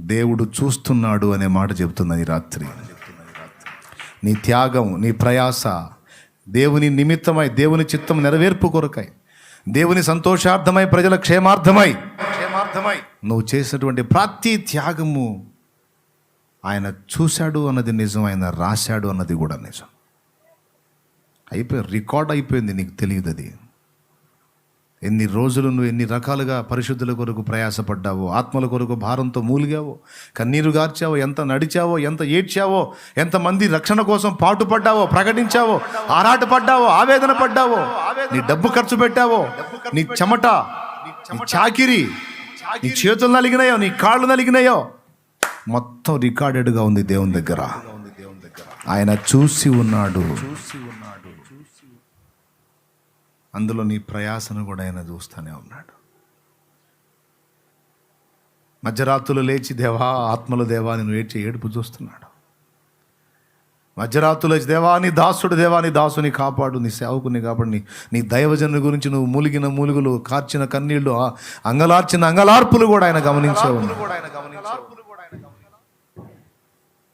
దేవుడు చూస్తున్నాడు అనే మాట చెబుతున్నది ఈ రాత్రి. నీ త్యాగం నీ ప్రయాస దేవుని నిమిత్తమై దేవుని చిత్తం నెరవేర్పు కొరకై దేవుని సంతోషార్థమై ప్రజల క్షేమార్థమై క్షేమార్థమై నువ్వు చేసినటువంటి ప్రతి త్యాగము ఆయన చూశాడు అన్నది నిజం ఆయన రాశాడు అన్నది కూడా నిజం. అయిపోయి రికార్డ్ అయిపోయింది నీకు తెలియదు అది. ఎన్ని రోజులు నువ్వు ఎన్ని రకాలుగా పరిశుద్ధుల కొరకు ప్రయాసపడ్డావో ఆత్మల కొరకు భారంతో మూలిగావో కన్నీరు గార్చావో ఎంత నడిచావో ఎంత ఏడ్చావో ఎంతమంది రక్షణ కోసం పాటుపడ్డావో ప్రకటించావో ఆరాటపడ్డావో ఆవేదన పడ్డావో నీ డబ్బు ఖర్చు పెట్టావో నీ చెమట నీ చాకిరి నీ చేతులు నలిగినాయో నీ కాళ్ళు నలిగినాయో మొత్తం రికార్డెడ్గా ఉంది దేవుని దగ్గర. ఆయన చూసి ఉన్నాడు. అందులో నీ ప్రయాసను కూడా ఆయన చూస్తూనే ఉన్నాడు. మధ్యరాత్రులు లేచి దేవా ఆత్మల దేవా నేను ఏడ్చి ఏడుపు చూస్తున్నాడు. మధ్యరాత్రులు లేచి దేవా నీ దాసుడు దేవా నీ దాసుని కాపాడు నీ సేవకుని కాపాడు నీ నీ దైవజను గురించి నువ్వు మూలిగిన మూలుగులు కార్చిన కన్నీళ్ళు అంగలార్చిన అంగలార్పులు కూడా ఆయన గమనించే ఉన్నాడు.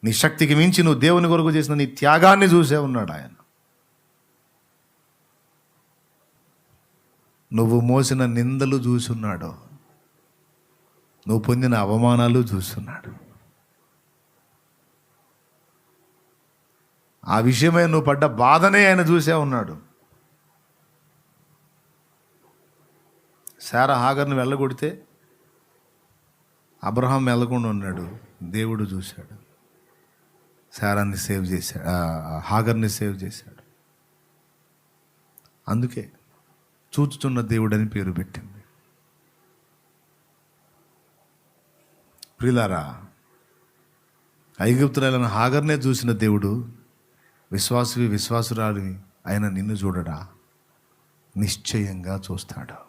నీ శక్తికి మించి నువ్వు దేవుని కొరకు చేసిన నీ త్యాగాన్ని చూసే ఉన్నాడు ఆయన. నువ్వు మోసిన నిందలు చూసున్నాడు. నువ్వు పొందిన అవమానాలు చూస్తున్నాడు ఆ విషయమై నువ్వు పడ్డ బాధనే ఆయన చూసే ఉన్నాడు. శారా హాగర్ని వెళ్ళగొడితే అబ్రహాం వెళ్ళకుండా ఉన్నాడు. దేవుడు చూశాడు. శారాన్ని సేవ్ చేశాడు. హాగర్ని సేవ్ చేశాడు. అందుకే చూచుచున్న దేవుడని పేరు పెట్టింది. ప్రిలారా ఐగుప్తురాలను హాగర్నే చూసిన దేవుడు విశ్వాసువి విశ్వాసురాలివి ఆయన నిన్ను చూడడా? నిశ్చయంగా చూస్తాడు.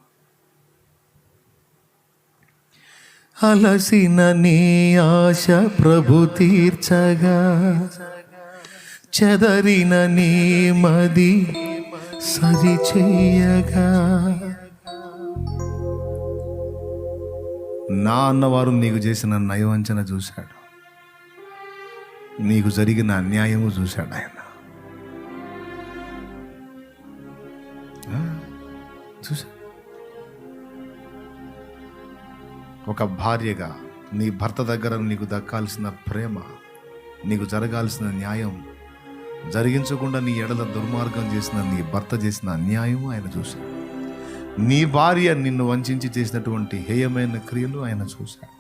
అలసిన నీ ఆశ ప్రభు తీర్చగా చెదరిన నీ మది సరి చెయ్యగా నా అన్నవారు నీకు చేసిన నయవంచన చూశాడు. నీకు జరిగిన అన్యాయము చూశాడు ఆయన. ఆ, ఒక భార్యగా నీ భర్త దగ్గర నీకు దక్కాల్సిన ప్రేమ నీకు జరగాల్సిన న్యాయం జరిగించకుండా నీ ఎడల దుర్మార్గం చేసిన నీ భర్త చేసిన అన్యాయం ఆయన చూశాడు. నీ భార్య నిన్ను వంచించి చేసినటువంటి హేయమైన క్రియలు ఆయన చూశాడు.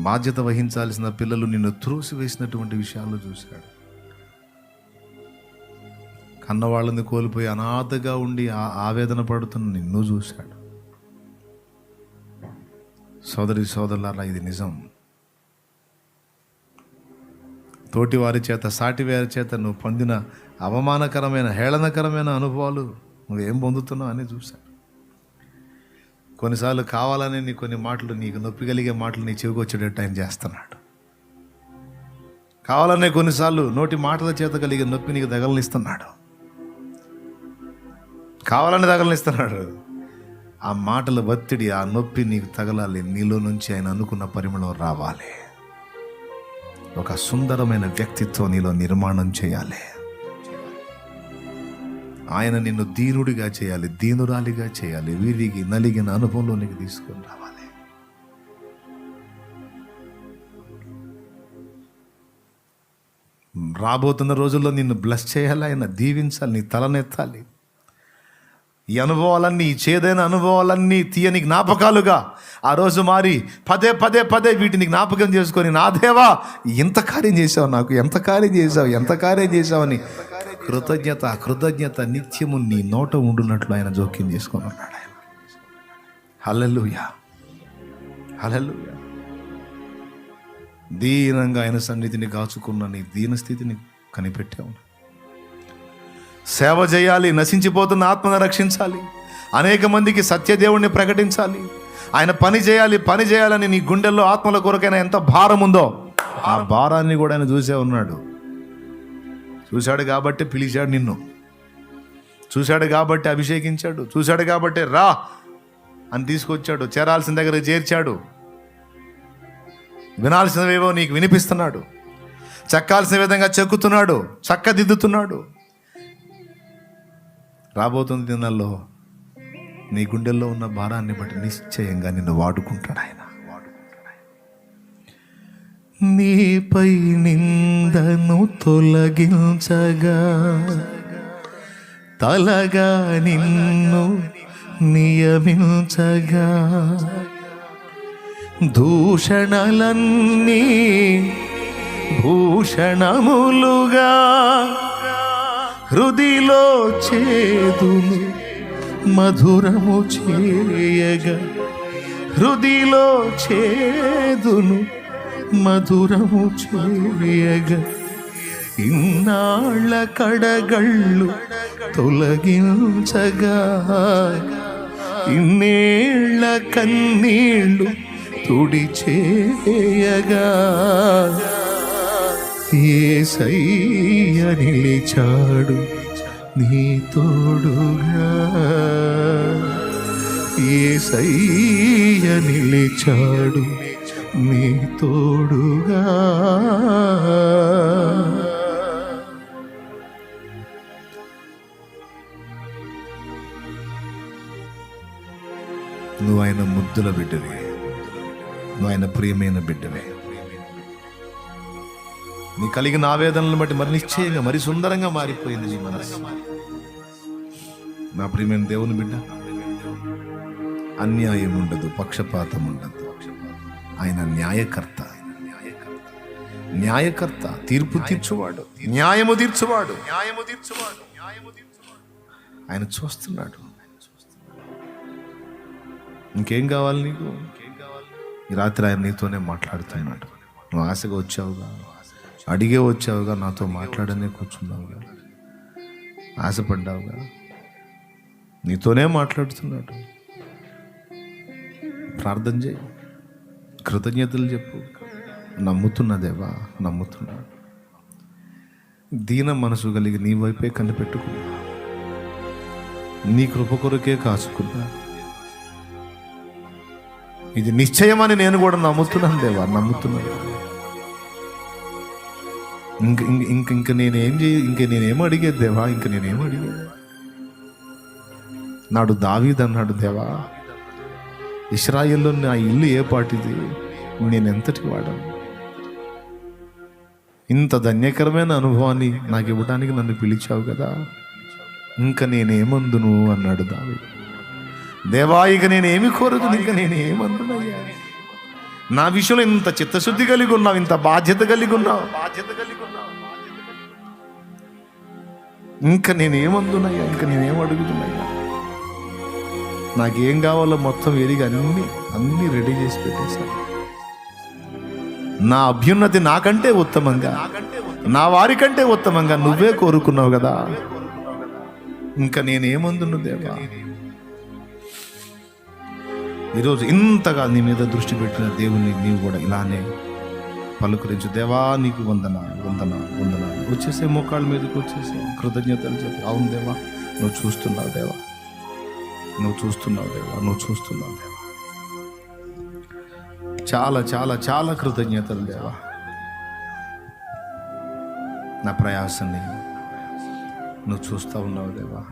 బాధ్యత వహించాల్సిన పిల్లలు నిన్ను త్రోసి వేసినటువంటి విషయాలు చూశాడు. కన్నవాళ్ళని కోల్పోయి అనాథగా ఉండి ఆ ఆవేదన పడుతున్న నిన్ను చూశాడు. సోదరి సోదరులారా ఇది నిజం. తోటివారి చేత సాటివారి చేత నువ్వు పొందిన అవమానకరమైన హేళనకరమైన అనుభవాలు నువ్వేం పొందుతున్నావు అని చూశాను కొన్నిసార్లు కావాలని నీ కొన్ని మాటలు నీకు నొప్పి కలిగే మాటలు నీ చెవికొచ్చేటట్టు ఆయన చేస్తున్నాడు. కావాలనే కొన్నిసార్లు నోటి మాటల చేత కలిగే నొప్పి నీకు తగలనిస్తున్నాడు. కావాలని తగలనిస్తున్నాడు. ఆ మాటల ఒత్తిడి ఆ నొప్పి నీకు తగలాలి. నీలో నుంచి ఆయన అనుకున్న పరిమళం రావాలి. ఒక సుందరమైన వ్యక్తిత్వం నీలో నిర్మాణం చేయాలి. ఆయన నిన్ను దీనుడిగా చేయాలి దీనురాలిగా చేయాలి వీరికి నలిగిన అనుభవంలోనికి తీసుకొని రావాలి. రాబోతున్న రోజుల్లో నిన్ను బ్లెస్ చేయాలి? ఆయన దీవించాలి నీ తలనెత్తాలి. ఈ అనుభవాలన్నీ ఈ చేదైన అనుభవాలన్నీ తీయని జ్ఞాపకాలుగా ఆ రోజు మారి పదే పదే పదే వీటిని జ్ఞాపకం చేసుకొని నా దేవా ఎంత కార్యం చేసావు నాకు ఎంత కార్యం చేసావు ఎంత కార్యం చేసావని కృతజ్ఞత కృతజ్ఞత నిత్యము నీ నోట ఉండునట్లు ఆయన జోక్యం చేసుకొని ఉన్నాడు ఆయన. హలలుయా హలలుయా దీనంగా ఆయన సన్నిధిని కాచుకున్న నీ దీన స్థితిని కనిపెట్టావు. సేవ చేయాలి నశించిపోతున్న ఆత్మను రక్షించాలి. అనేక మందికి సత్యదేవుణ్ణి ప్రకటించాలి. ఆయన పని చేయాలి పని చేయాలని నీ గుండెల్లో ఆత్మల కొరకైనా ఎంత భారం ఉందో ఆ భారాన్ని కూడా ఆయన చూసే ఉన్నాడు. చూశాడు కాబట్టి పిలిచాడు నిన్ను. చూశాడు కాబట్టి అభిషేకించాడు. చూశాడు కాబట్టి రా అని తీసుకొచ్చాడు. చేరాల్సిన దగ్గర చేర్చాడు. వినాల్సినవేవో నీకు వినిపిస్తున్నాడు. చెక్కాల్సిన విధంగా చెక్కుతున్నాడు. చక్కదిద్దుతున్నాడు. రాబోతున్న దినాల్లో నీ గుండెల్లో ఉన్న భారాన్ని బట్టి నిశ్చయంగా నిన్ను వాడుకుంటాడు ఆయన. నీపై నిందను తొలగించగా తలగా నిన్ను నియమించగా దూషణలన్నీ భూషణములుగా హృదిలో చేదును మధురము చేయగా. హృదిలో చేదును మధురము చేయగా. ఇన్నాళ్ళ కడగళ్ళు తొలగించగా. ఇన్నేళ్ళ కన్నీళ్ళు తుడిచేయగా. ఏసయ్య నిలిచాడు నీ తోడుగా. ఏసయ్య నిలిచాడు నీ తోడుగా. నువ్వు ఆయన ముద్దుల బిడ్డవే. నువ్వు ఆయన ప్రియమైన బిడ్డవే. నీ కలిగిన ఆవేదనలను బట్టి మరి నిశ్చయంగా మరి సుందరంగా మారిపోయింది నీ మనసు నా ప్రియమైన దేవుని బిడ్డ అన్యాయం ఉండదు పక్షపాతం ఉండదు. ఆయన న్యాయకర్త. న్యాయకర్త తీర్పు తీర్చువాడు న్యాయము తీర్చువాడు న్యాయము తీర్చువాడు. న్యాయము తీర్చువాడు. ఆయన చూస్తున్నాడు. ఇంకేం కావాలి నీకు? ఈ రాత్రి ఆయన నీతోనే మాట్లాడుతున్నాడు. నువ్వు ఆశగా వచ్చావుగా? అడిగే వచ్చావుగా నాతో మాట్లాడనే కూర్చున్నావుగా. ఆశపడ్డావుగా. నీతోనే మాట్లాడుతున్నాడు. ప్రార్థన చేయి. కృతజ్ఞతలు చెప్పు. నమ్ముతున్నదేవా నమ్ముతున్నాడు. దీన మనసు కలిగి నీ వైపే కనిపెట్టుకున్నా నీ కృప కొరకే కాచుకున్నా. ఇది నిశ్చయమని నేను కూడా నమ్ముతున్నాను దేవా నమ్ముతున్నాను. ఇంక ఇంక ఇంక నేనేం చే ఇంక నేనేం అడిగేది దేవా? ఇంక నేనేం అడిగేది? నాడు దావీద్ అన్నాడు దేవా ఇస్రాయిల్లో నా ఇల్లు ఏ పాటిది? నేను ఎంతటి వాడాను? ఇంత ధన్యకరమైన అనుభవాన్ని నాకు ఇవ్వడానికి నన్ను పిలిచావు కదా ఇంకా నేనేమందును? అన్నాడు దావి దేవా ఇక నేనేమి కోరదు? ఇంకా నేనేమందునయ్యా? నా విషయంలో ఇంత చిత్తశుద్ధి కలిగి ఉన్నావు ఇంత బాధ్యత కలిగి ఉన్నావు. బాధ్యత కలిగి ఉన్నావు ఇంకా నేనేమందున్నాయా ఇంకా నేనేం అడుగుతున్నాయా నాకేం కావాలో మొత్తం ఎరిగి అన్ని అన్ని రెడీ చేసి పెట్టేశాను నా అభ్యున్నతి నాకంటే ఉత్తమంగా నా వారికంటే ఉత్తమంగా నువ్వే కోరుకున్నావు కదా? ఇంకా నేనేమందును దేవా? ఈరోజు ఇంతగా నీ మీద దృష్టి పెట్టిన దేవుని నీవు కూడా ఇలానే పలుకరించు. దేవా నీకు వందన వందన వందన వచ్చేసే మోకాళ్ళ మీదకి వచ్చేసే కృతజ్ఞతలు చెప్పి అవును దేవా నువ్వు చూస్తున్నావు దేవా. నువ్వు చూస్తున్నావు దేవా నువ్వు చూస్తున్నావు దేవా. చాలా చాలా చాలా కృతజ్ఞతలు దేవా. నా ప్రయాసని నువ్వు చూస్తూ ఉన్నావు దేవా.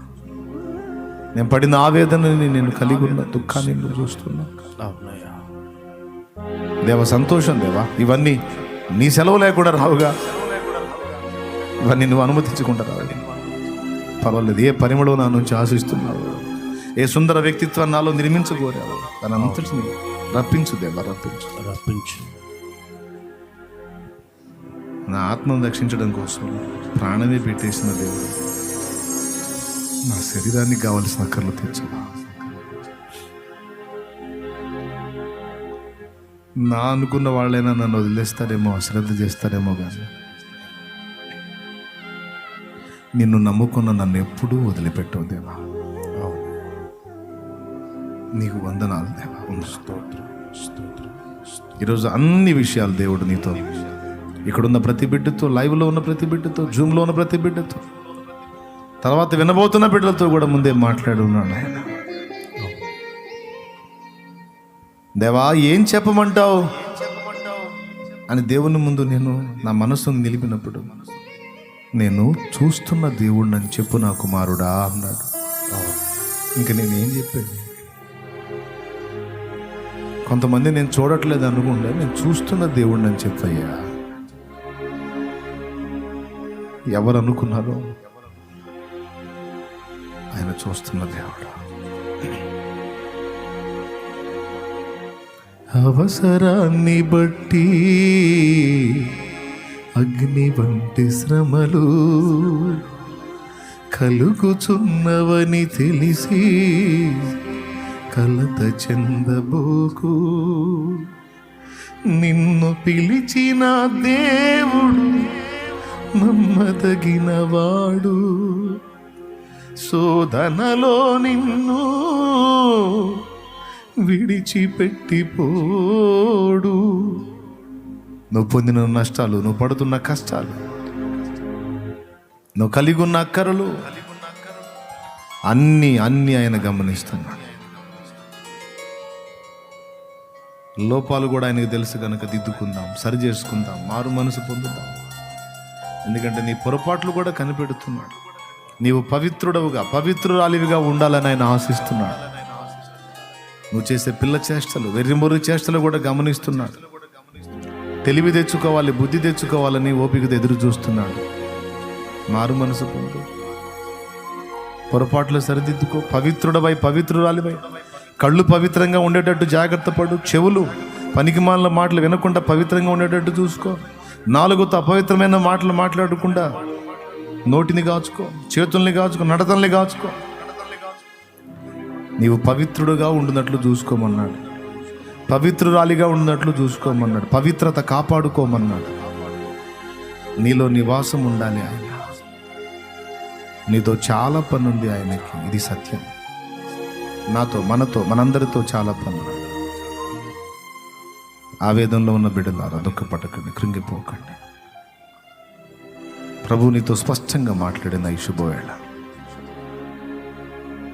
నేను పడిన ఆవేదనని నేను కలిగి ఉన్న దుఃఖాన్ని నువ్వు చూస్తున్నావు దేవ సంతోషం దేవా. ఇవన్నీ నీ సెలవు లేకుండా రావుగా. ఇవన్నీ నువ్వు అనుమతించుకుంటా రావాలి పర్వాలేదు ఏ పరిమళం నా నుంచి ఆశిస్తున్నావు ఏ సుందర వ్యక్తిత్వాన్ని నాలో నిర్మించగోరావు దాని అంతటిని రప్పించు దేవా రప్పించు. రప్పించు. నా ఆత్మను రక్షించడం కోసం ప్రాణమే పెట్టేసిన దేవుడు. నా శరీరానికి కావలసిన కళ్ళు తెచ్చవా నా అనుకున్న వాళ్ళైనా నన్ను వదిలేస్తారేమో అశ్రద్ధ చేస్తారేమో కానీ నిన్ను నమ్ముకున్న నన్ను ఎప్పుడూ వదిలిపెట్టవు దేవా. నీకు వందనాలు దేవా. ఈరోజు అన్ని విషయాలు దేవుడు నీతో. ఇక్కడున్న ప్రతి బిడ్డతో లైవ్లో ఉన్న ప్రతి బిడ్డతో జూమ్లో ఉన్న ప్రతి బిడ్డతో తర్వాత వినబోతున్న బిడ్డలతో కూడా ముందే మాట్లాడున్నాను ఆయన దేవా ఏం చెప్పమంటావు? అని దేవుని ముందు నేను నా మనసును నిలిపినప్పుడు నేను చూస్తున్న దేవుడిని అని చెప్పు నా కుమారుడా అన్నాడు. ఇంకా నేనేం చెప్పాను? కొంతమంది నేను చూడట్లేదు అనుకుంటే నేను చూస్తున్న దేవుడిని అని చెప్పయ్యా. ఎవరు అనుకున్నారో? ఆయన చూస్తున్న దేవుడు. అవసరాన్ని బట్టి అగ్ని వంటి శ్రమలు కలుగుచున్నవని తెలిసి కలత చెందబోకు. నిన్ను పిలిచిన దేవుడు నమ్మదగినవాడు. శోధనలో నిన్ను విడిచిపెట్టిపోడు. నువ్వు పొందిన నష్టాలు నువ్వు పడుతున్న కష్టాలు నువ్వు కలిగి ఉన్న అక్కరలు అన్నీ అన్నీ ఆయన గమనిస్తున్నాడు లోపాలు కూడా ఆయనకు తెలుసు కనుక దిద్దుకుందాం సరి చేసుకుందాం మారు మనసు పొందుతాం ఎందుకంటే నీ పొరపాట్లు కూడా కనిపెడుతున్నాడు. నీవు పవిత్రుడవుగా పవిత్రురాలివిగా ఉండాలని ఆయన ఆశిస్తున్నాడు. నువ్వు చేసే పిల్ల చేష్టలు వెర్రిమొర్రి చేష్టలు కూడా గమనిస్తున్నాడు. తెలివి తెచ్చుకోవాలి బుద్ధి తెచ్చుకోవాలని ఓపికతో ఎదురు చూస్తున్నాడు. మారు మనసు పొందు. పొరపాట్లు సరిదిద్దుకో పవిత్రుడవై పవిత్రురాలివై. కళ్ళు పవిత్రంగా ఉండేటట్టు జాగ్రత్త పడు. చెవులు పనికిమాలిన మాటలు వినకుండా పవిత్రంగా ఉండేటట్టు చూసుకో. నాలుగుతో అపవిత్రమైన మాటలు మాట్లాడకుండా నోటిని కాచుకో చేతుల్ని కాచుకో నడతల్ని కాచుకో నీవు పవిత్రుడుగా ఉండినట్లు చూసుకోమన్నాడు. పవిత్రురాలిగా ఉండినట్లు చూసుకోమన్నాడు. పవిత్రత కాపాడుకోమన్నాడు. నీలో నివాసం ఉండాలి ఆయన. నీతో చాలా పని ఉంది ఆయనకి. ఇది సత్యం. నాతో మనతో మనందరితో చాలా పని ఆవేదనలో ఉన్న బిడ్డలారా దుఃఖపడకండి కృంగిపోకండి. ప్రభు నీతో స్పష్టంగా మాట్లాడిన ఈ శుభవేళ.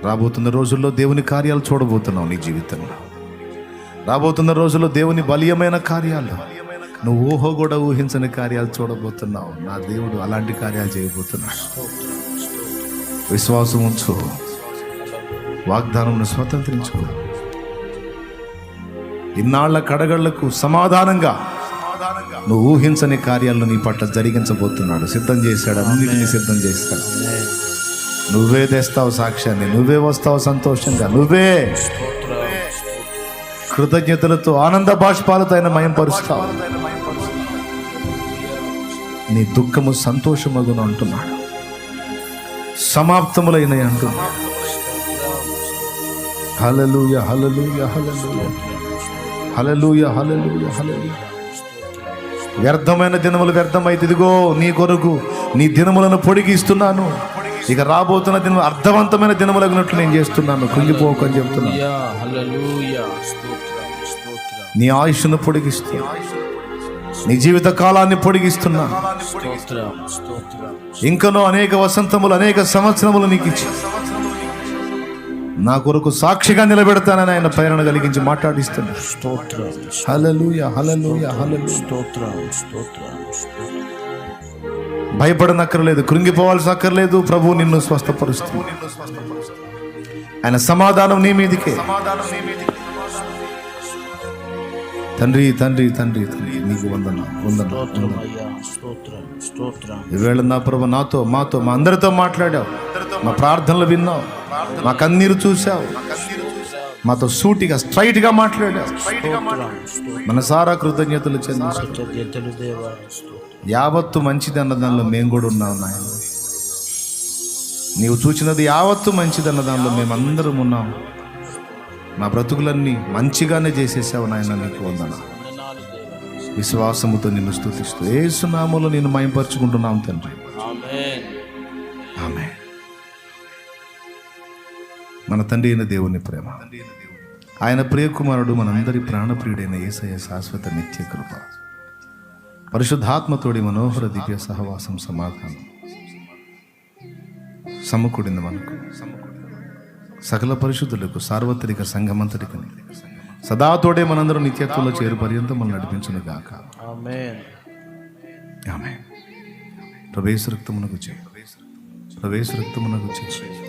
రాబోతున్న రోజుల్లో దేవుని కార్యాలు చూడబోతున్నావు నీ జీవితంలో. రాబోతున్న రోజుల్లో దేవుని బలీయమైన కార్యాలు. నువ్వు ఊహో కూడా ఊహించని కార్యాలు చూడబోతున్నావు. నా దేవుడు అలాంటి కార్యాలు చేయబోతున్నాడు. విశ్వాసం ఉంచు. వాగ్దానం స్వతంత్రించుకో ఇన్నాళ్ళ కడగళ్ళకు సమాధానంగా నువ్వు ఊహించని కార్యాలను నీ పట్ల జరిగించబోతున్నాడు. సిద్ధం చేశాడు. అన్నిటినీ సిద్ధం చేశాడు నువ్వే తెస్తావు సాక్ష్యాన్ని. నువ్వే వస్తావు సంతోషంగా. నువ్వే కృతజ్ఞతలతో ఆనంద బాష్పాలతో ఆయన మయంపరుస్తావు. నీ దుఃఖము సంతోషమగును అంటున్నాడు. సమాప్తములైన అంటున్నాడు. హలలుయ హలలుయ హలలుయ హలలుయ హలలుయ హలలుయ వ్యర్థమైన దినములు వ్యర్థమైతే ఇదిగో నీ కొరకు నీ దినములను పొడిగిస్తున్నాను. ఇక రాబోతున్న దినము అర్థవంతమైన దినములగినట్లు నేను చేస్తున్నాను. కుంగిపోకని చెప్తున్నాను. నీ ఆయుష్ను పొడిగిస్తూ నీ జీవిత కాలాన్ని పొడిగిస్తున్నా. ఇంకనో అనేక వసంతములు అనేక సంవత్సరములు నీకు ఇచ్చి నా కొరకు సాక్షిగా నిలబెడతానని ఆయన ప్రేరణ కలిగించి మాట్లాడిస్తున్నా స్తోత్రం హలలుయ హలలుయ హలలు స్తోత్రం స్తోత్రం భయపడనక్కర్లేదు కృంగిపోవాల్సి అక్కర్లేదు ప్రభు నిన్ను స్వస్థపరుస్తుంది. ఆయన సమాధానం నీ మీదికే. తండ్రి తండ్రి తండ్రి తండ్రి నీకు వందన వందన ఈవేళ నా ప్రభు నాతో మాతో మా అందరితో మాట్లాడావు. మా ప్రార్థనలు విన్నావు. మా కన్నీరు చూసావు మాతో సూటిగా స్ట్రైట్గా మాట్లాడావు. స్తోత్రం. మనసారా కృతజ్ఞతలు యావత్తు మంచిది అన్న దానిలో మేము కూడా ఉన్నాం నాయన. నీవు చూచినది యావత్తు మంచిది అన్న దానిలో మేమందరం ఉన్నాం. మా బ్రతుకులన్నీ మంచిగానే చేసేసావు నాయన నీకు వందన. విశ్వాసముతో నిన్ను స్థుతిస్తూ ఏసునామలో నేను మయంపరుచుకుంటున్నాం తండ్రి. మన తండ్రి అయిన దేవుని ప్రేమ. ఆయన ప్రియకుమారుడు మనందరి ప్రాణప్రియుడైన ఏసయ శాశ్వత నిత్య కృప. పరిశుద్ధాత్మతోడి మనోహర దివ్య సహవాసం సమాధానం. సమకూడింది మనకు. సకల పరిశుద్ధులకు సార్వత్రిక సంఘమంతటికని. సదా తోడే మనందరం నిత్యత్వంలో చేరు పర్యంతం మనం నడిపించును గాక. ఆమె ప్రవేశ రక్తమునకు చేయి. ప్రవేశ రక్తమునకు చేయి.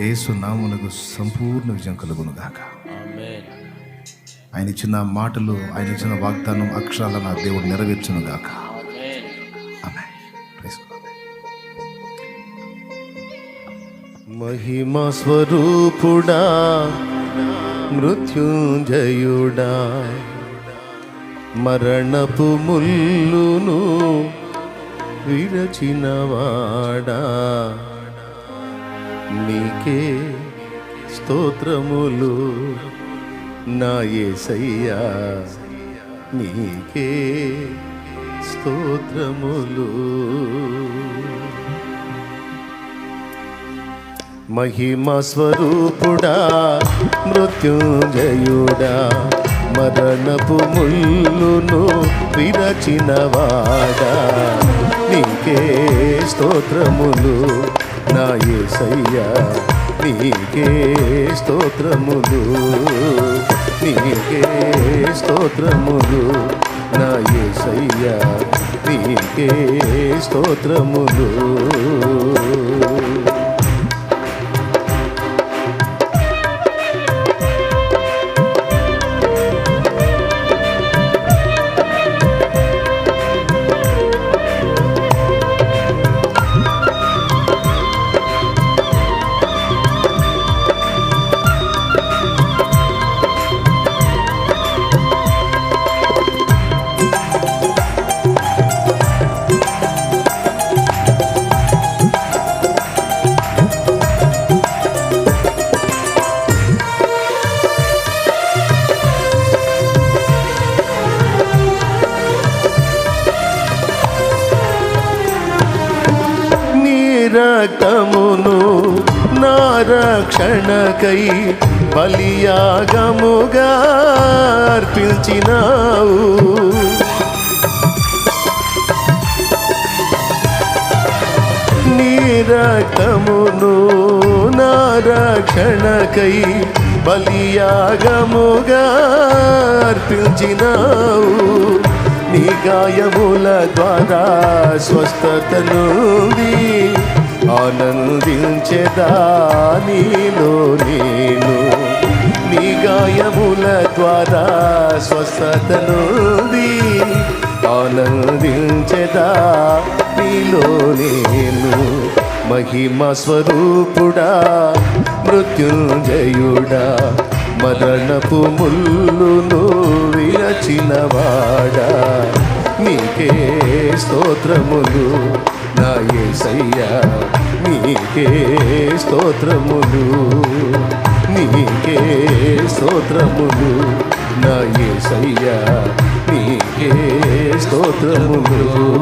యేసు నామునకు సంపూర్ణ విజయం కలుగును గాక. ఆమేన్. ఆయన ఇచ్చిన మాటలు ఆయన ఇచ్చిన వాగ్దానం అక్షరాల నా దేవుడు నెరవేర్చును గాక. మహిమ స్వరూపుడా మృత్యుంజయుడా మరణపు ముల్లును విరచినవాడా. నీకే స్తోత్రములు. నా ఏసయ్యా నీకే స్తోత్రములు. మహిమ స్వరూపుడా మృత్యుంజయుడా మరణపు ముల్లును విరచినవాడా. నీకే స్తోత్రములు. నా నీకే స్తోత్రములు నీకే స్తోత్రములు. నా ఏసయ్యా నీకే స్తోత్రములు. రక్తమును నా రక్షణకై బలియాగముగా అర్పించినావు. నీ రక్తమును నా రక్షణకై బలియాగముగా అర్పించినావు. నీ గాయముల ద్వారా స్వస్థత ఆనందించేదా నీలో నేను? నీ గాయముల ద్వారా స్వస్థత ఆనందించేదా నీలో నేను? మహిమ స్వరూపుడా మృత్యుంజయుడా మరణపు ముల్లును విరచినవాడా? నీకే స్తోత్రములు. నా ఏసయ్యా నీకే స్తోత్రములు. నీకే స్తోత్రములు. నా ఏసయ్యా నీకే స్తోత్రములు.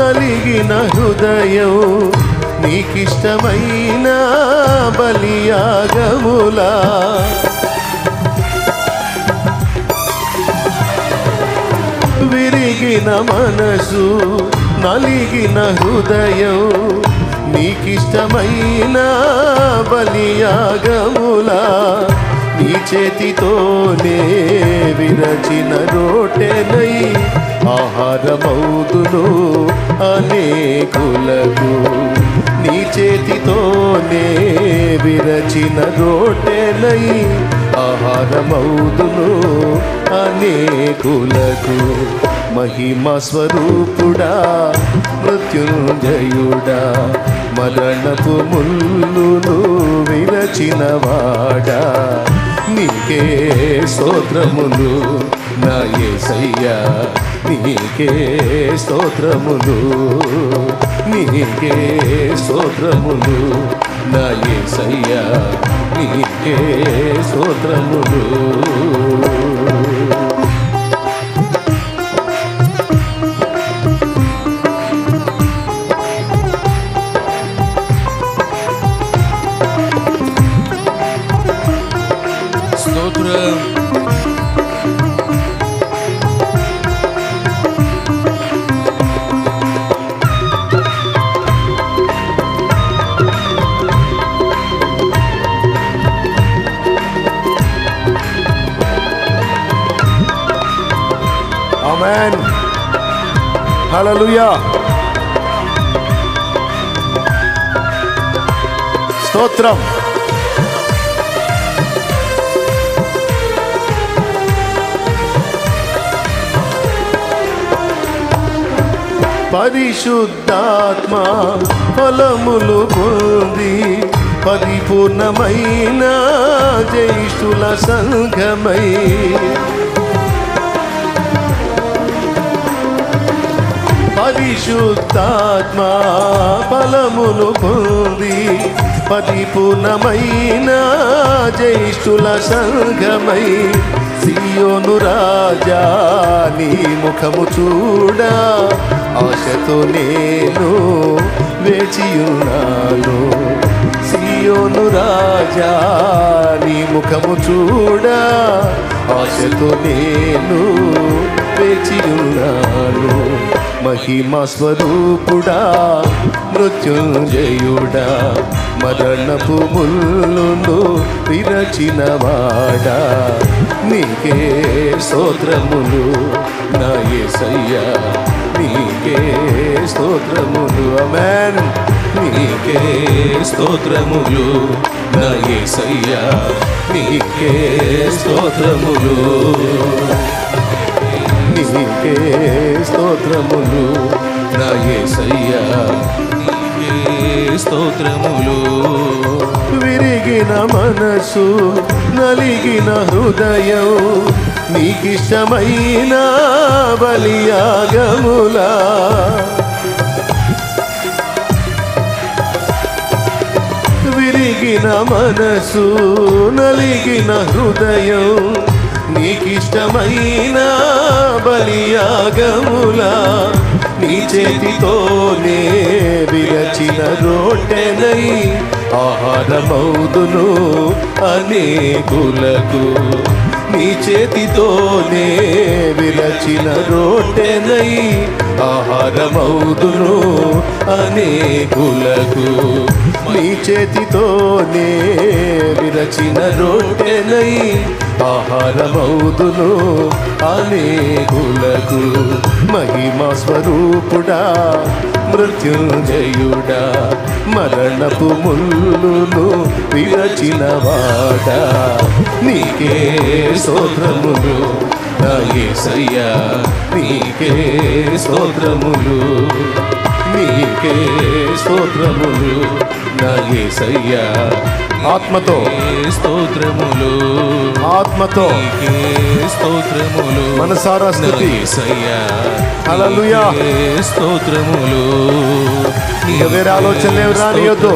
నలిగిన హృదయం నీకిష్టమైన బలియాగములా. విరిగిన మనసు నలిగిన హృదయం నీకిష్టమైన బలియాగములా. నీ చేతితోనే విరచిన రోటెనై ఆహారమౌదును అనేకులకు. నీ చేతితోనే విరచిన రోటెలై ఆహారమౌదును అనేకులకు. మహిమ స్వరూపుడా మృత్యుంజయుడా మరణపు ముల్లును విరచిన వాడా. నీకే స్తోత్రములు నా యేసయ్యా నీకే స్తోత్రములు నీకే స్తోత్రములు. నా యేసయ్యా నీకే స్తోత్రములు. స్తోత్రం పరిశుద్ధాత్మ ఫలములు పొంది పరిపూర్ణమైన జ్యేష్ఠుల సంఘమై పరిశుద్ధాత్మ ఫలములు పొంది పరిపూర్ణమైన జ్యేష్ఠుల సంఘమై సియోను రాజా నీ ముఖము చూడ. ఆశతో నేను వేచియున్నాను. సియోను రాజా నీ ముఖము చూడ. ఆశతో నేను వేచియున్నాను. మహిమ స్వరూపుడా మృత్యుంజయుడా మరణపు ముల్లును విరచినవాడా. నీకే స్తోత్రములు నా యేసయ్యా నీకే స్తోత్రములు. అమెన్ నీకే స్తోత్రములు నా యేసయ్యా నీకే స్తోత్రములు. నీకే స్తోత్రములు. నా యేసయ్యా నీకే స్తోత్రములు. విరిగిన మనసు నలిగిన హృదయం నీకిష్టమైన బలియాగములా. విరిగిన మనసు నలిగిన హృదయం నీకిష్టమైన బలియాగములా నీ చేతితోనే విరచిన రోటెనై ఆహారమౌదును అనేకులకు. నీ చేతితోనే విరచిన రోటెనై ఆహారమౌదును అనేకులకు. నీ చేతితోనే విరచిన రోటెనై ఆహారమౌదును అనేకులకు. మహిమ స్వరూపుడా మృత్యుంజయుడా మరణపు ముల్లును విరచిన వాడా. నీకే స్తోత్రములు నా యేసయ్యా నీకే స్తోత్రములు. నీకే స్తోత్రములు నా యేసయ్యా ఆత్మతో స్తోత్రములు. ఆత్మతో నీకే స్తోత్రములు మనసారా హల్లెలూయా. నీకే స్తోత్రములు. వేరే ఆలోచనలు ఏమి రానియొద్దు.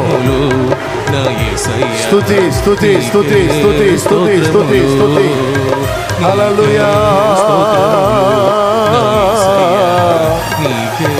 స్తుతి స్తుతి స్తుతి స్తుతి స్తుతి స్తుతి స్తుతి హల్లెలూయా. నీకే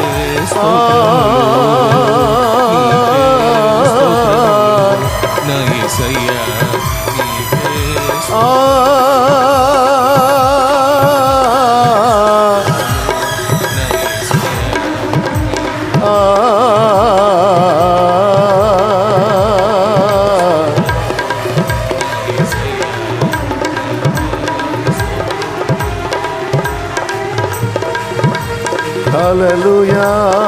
నా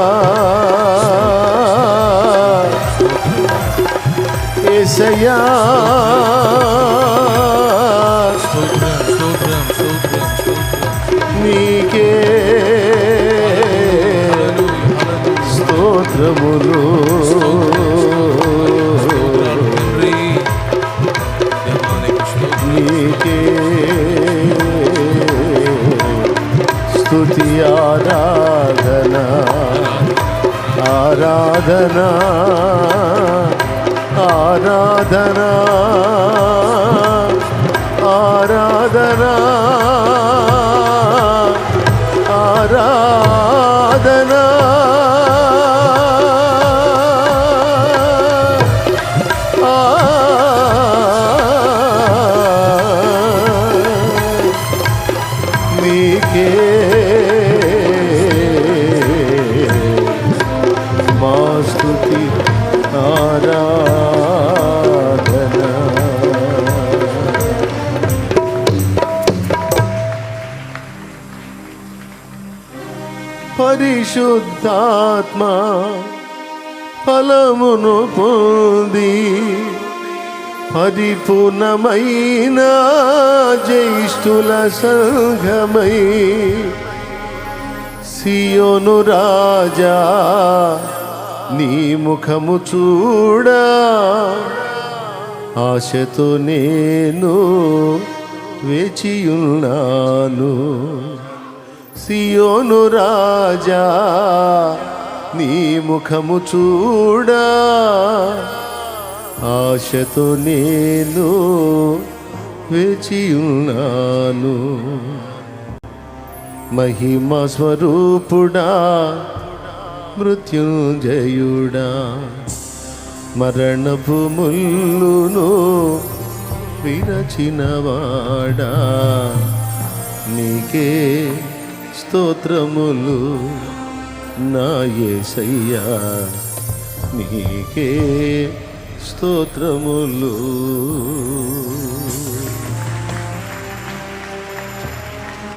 ఏసయ్యా నీకే స్తోత్రములు నీకే స్తుతి ఆరాధన ఆరాధనా కృపను పొంది పరిపూర్ణమైన జ్యేష్ఠుల సంఘమై సియోను రాజా నీ ముఖము చూడా. ఆశతో నేను వేచియున్నాను. సియోను రాజా నీ ముఖము చూడా. ఆశతో నేను వేచియున్నాను. మహిమ స్వరూపుడా మృత్యుంజయుడా. మరణ ముల్లును విరచినవాడా. నీకే స్తోత్రములు. నా యేసయ్యా నీకే స్తోత్రములు.